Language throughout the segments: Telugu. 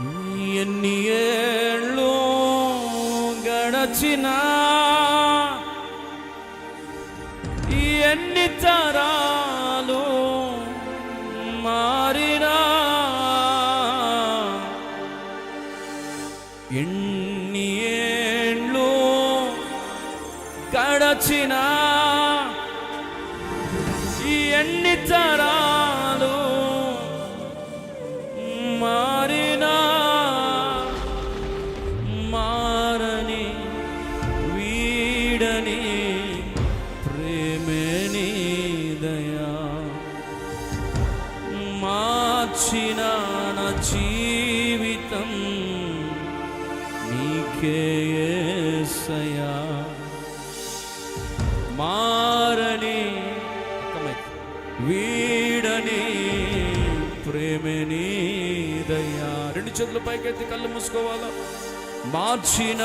ఎన్ని ఏళ్ళు గడచినా ఎన్ని తరాలు ఇచ్చిన నా జీవితం నీకే యేసయ్యా మారని వీడని ప్రేమని దయా రెండు చేతులు పైకెత్తి కళ్ళు మూసుకోవాలా? మార్చిన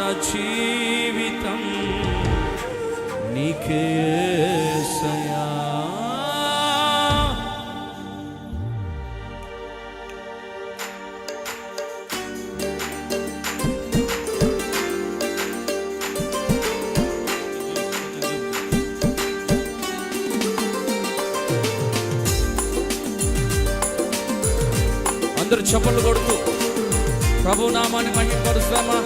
నా జీవితం నీకే అందరూ కొడుతూ ప్రభు నామాన్ని మహిమపరుస్తామా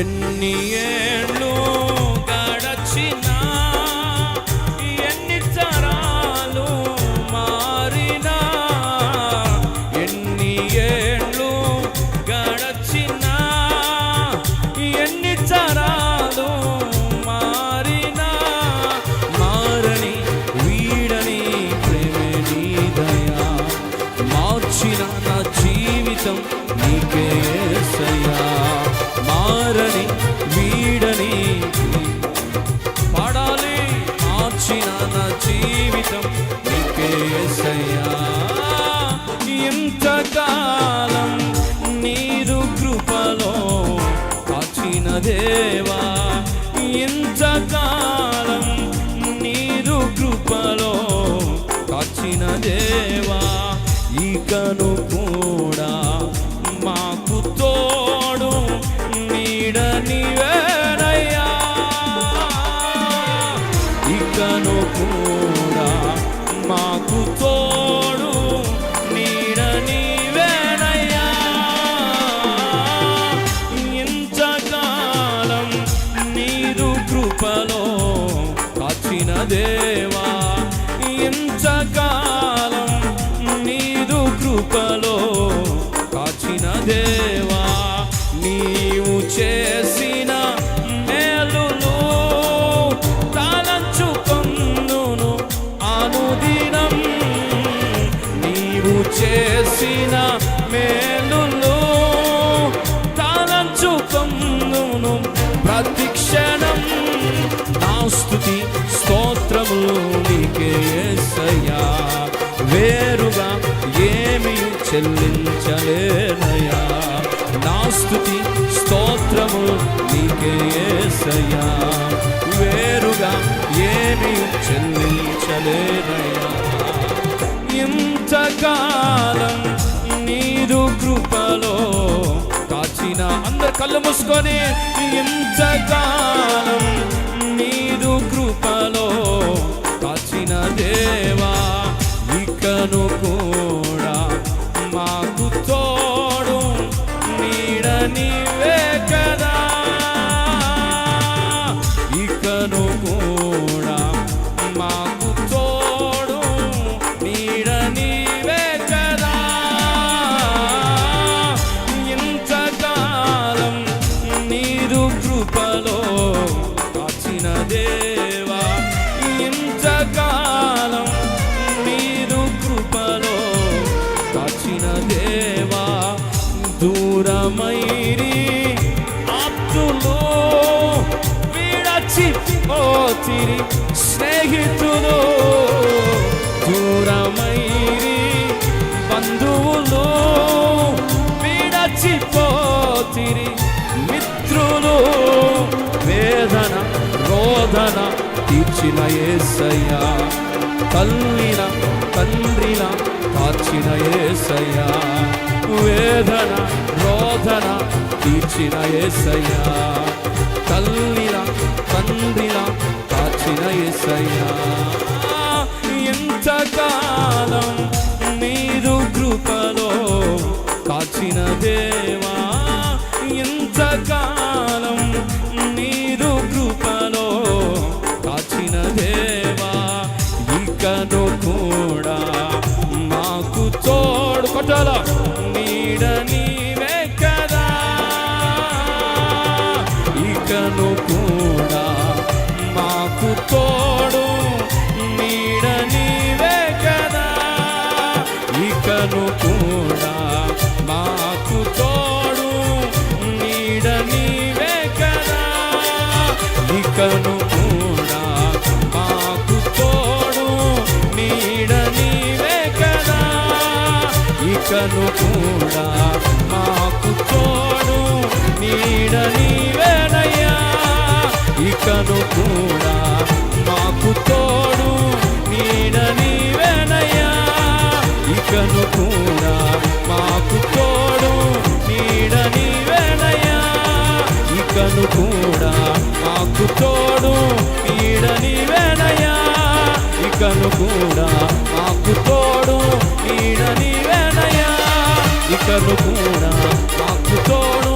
ఎన్ని దేవా ఇంతకాలం నీరు కృపలో కాచిన దేవా ఇకను కూడా మాకు కృపలో కాచిన దేవా నీవు చేసిన మేలును మేలులు తలంచుకొందును. అనుదినం నీవు చేసిన మేలు చెల్లించలేనయా నా స్థుతి స్తోత్రము నీకే యేసయ్యా వేరుగా ఏమి చెల్లించలేనయా ఇంతకాలం నీరు కృపలో కాచిన అందరు కళ్ళు మూసుకొని ఇంతకాలం నీరు కృపలో కాచిన దేవా ఇకను నీరు కృపలో కాచిన దేవా ఇంతకాలం నీరు కృపలో కాచిన దేవా దూరమైరి ఆప్తులు విడచిపోతిరి స్నేహితులు రోదన తీర్చిన ఏసయ్యా. తల్లిన తండ్రిన కాచిన ఏసయ్యా. వేదన రోధన తీర్చిన ఏసయ్యా. తల్లిన తండ్రిన కాచిన ఏసయ్యా. ఎంతకాలం ఇకను కూడా. మాకు తోడు నీడ నీవేనయ్యా. ఇకను కూడా మాకు తోడు నీడ నీవేనయ్యా. ఇకను కూడా మాకు తోడు నీడ నీవేనయ్యా. ఇకను కూడా మాకు తోడు నీడ నీవేనయ్యా. ఇకను కూడా మాకు తోడు నీడ నీవేనయ్యా. ఇకను కూడా మాకు తోడు